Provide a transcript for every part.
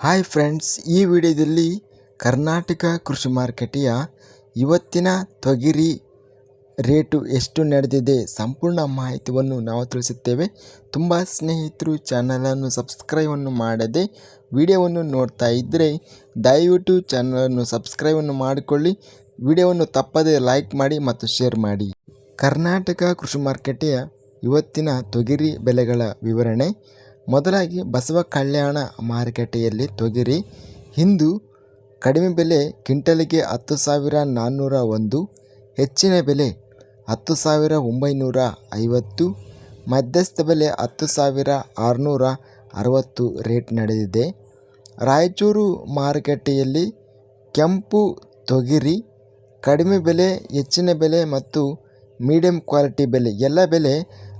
Hi friends ಈ ವಿಡಿಯೋದಲ್ಲಿ ಕರ್ನಾಟಕ ಕೃಷಿ ಮಾರುಕಟ್ಟೆಯ ಇವತ್ತಿನ ತೊಗಿರಿ ರೇಟು ಎಷ್ಟು ನಡೆದಿದೆ ಸಂಪೂರ್ಣ ಮಾಹಿತಿಯನ್ನು ನಾವು ತಿಳಿಸುತ್ತೇವೆ. ತುಂಬ ಸ್ನೇಹಿತರು ಚಾನಲನ್ನು ಸಬ್ಸ್ಕ್ರೈಬನ್ನು ಮಾಡದೆ ವಿಡಿಯೋವನ್ನು ನೋಡ್ತಾ ಇದ್ದರೆ ದಯವಿಟ್ಟು ಚಾನಲನ್ನು ಸಬ್ಸ್ಕ್ರೈಬನ್ನು ಮಾಡಿಕೊಳ್ಳಿ. ವಿಡಿಯೋವನ್ನು ತಪ್ಪದೇ ಲೈಕ್ ಮಾಡಿ ಮತ್ತು ಶೇರ್ ಮಾಡಿ. ಕರ್ನಾಟಕ ಕೃಷಿ ಮಾರುಕಟ್ಟೆಯ ಇವತ್ತಿನ ತೊಗಿರಿ ಬೆಲೆಗಳ ವಿವರಣೆ. ಮೊದಲಾಗಿ ಬಸವ ಕಲ್ಯಾಣ ಮಾರುಕಟ್ಟೆಯಲ್ಲಿ ತೊಗರಿ ಇಂದು ಕಡಿಮೆ ಬೆಲೆ, ಕ್ವಿಂಟಲಿಗೆ ಹತ್ತು ಸಾವಿರ ನಾನ್ನೂರ ಒಂದು, ಹೆಚ್ಚಿನ ಬೆಲೆ ಹತ್ತು ಸಾವಿರ ಒಂಬೈನೂರ ಐವತ್ತು, ಮಧ್ಯಸ್ಥ ಬೆಲೆ ಹತ್ತು ಸಾವಿರ ಆರುನೂರ ಅರವತ್ತು ರೇಟ್ ನಡೆದಿದೆ. ರಾಯಚೂರು ಮಾರುಕಟ್ಟೆಯಲ್ಲಿ ಕೆಂಪು ತೊಗರಿ, ಕಡಿಮೆ ಬೆಲೆ, ಹೆಚ್ಚಿನ ಬೆಲೆ ಮತ್ತು ಮೀಡಿಯಂ ಕ್ವಾಲಿಟಿ ಬೆಲೆ, ಎಲ್ಲ ಬೆಲೆ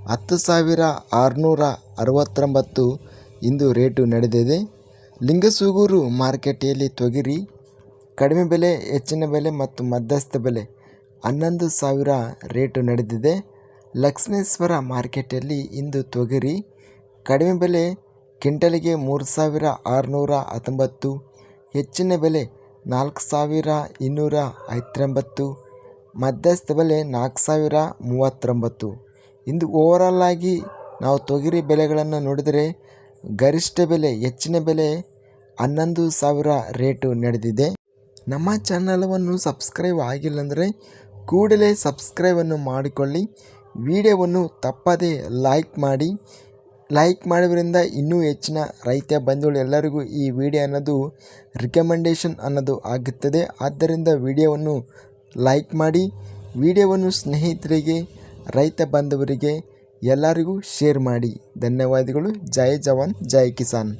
ಹತ್ತು ಸಾವಿರ ಆರುನೂರ ಅರವತ್ತೊಂಬತ್ತು ಇಂದು ರೇಟು ನಡೆದಿದೆ. ಲಿಂಗಸೂಗೂರು ಮಾರುಕಟ್ಟೆಯಲ್ಲಿ ತೊಗರಿ, ಕಡಿಮೆ ಬೆಲೆ, ಹೆಚ್ಚಿನ ಬೆಲೆ ಮತ್ತು ಮಧ್ಯಸ್ಥ ಬೆಲೆ ಹನ್ನೊಂದು ಸಾವಿರ ರೇಟು ನಡೆದಿದೆ. ಲಕ್ಷ್ಮೇಶ್ವರ ಮಾರ್ಕೆಟಲ್ಲಿ ಇಂದು ತೊಗರಿ, ಕಡಿಮೆ ಬೆಲೆ, ಕ್ವಿಂಟಲಿಗೆ ಮೂರು ಸಾವಿರ ಆರುನೂರ ಹತ್ತೊಂಬತ್ತು, ಹೆಚ್ಚಿನ ಬೆಲೆ ನಾಲ್ಕು ಸಾವಿರ ಇನ್ನೂರ ಐವತ್ತೊಂಬತ್ತು, ಮಧ್ಯಸ್ಥ ಬೆಲೆ ನಾಲ್ಕು ಸಾವಿರ ಮೂವತ್ತೊಂಬತ್ತು. ಇಂದು ಓವರಾಲ್ ಆಗಿ ನಾವು ತೊಗರಿ ಬೆಲೆಗಳನ್ನು ನೋಡಿದರೆ ಗರಿಷ್ಠ ಬೆಲೆ, ಹೆಚ್ಚಿನ ಬೆಲೆ ಹನ್ನೊಂದು ಸಾವಿರ ರೇಟು ನಡೆದಿದೆ. ನಮ್ಮ ಚಾನಲವನ್ನು ಸಬ್ಸ್ಕ್ರೈಬ್ ಆಗಿಲ್ಲ ಅಂದರೆ ಕೂಡಲೇ ಸಬ್ಸ್ಕ್ರೈಬನ್ನು ಮಾಡಿಕೊಳ್ಳಿ. ವಿಡಿಯೋವನ್ನು ತಪ್ಪದೇ ಲೈಕ್ ಮಾಡಿ. ಲೈಕ್ ಮಾಡೋದ್ರಿಂದ ಇನ್ನೂ ಹೆಚ್ಚಿನ ರೈತ ಬಂಧುಗಳು ಎಲ್ಲರಿಗೂ ಈ ವಿಡಿಯೋ ಅನ್ನೋದು ರಿಕಮೆಂಡೇಷನ್ ಅನ್ನೋದು ಆಗುತ್ತದೆ. ಆದ್ದರಿಂದ ವಿಡಿಯೋವನ್ನು ಲೈಕ್ ಮಾಡಿ. ವಿಡಿಯೋವನ್ನು ಸ್ನೇಹಿತರಿಗೆ ರೈತ ಬಾಂಧವರಿಗೆ ಎಲ್ಲರಿಗೂ ಶೇರ್ ಮಾಡಿ. ಧನ್ಯವಾದಗಳು. ಜೈ ಜವಾನ್ ಜೈ ಕಿಸಾನ್.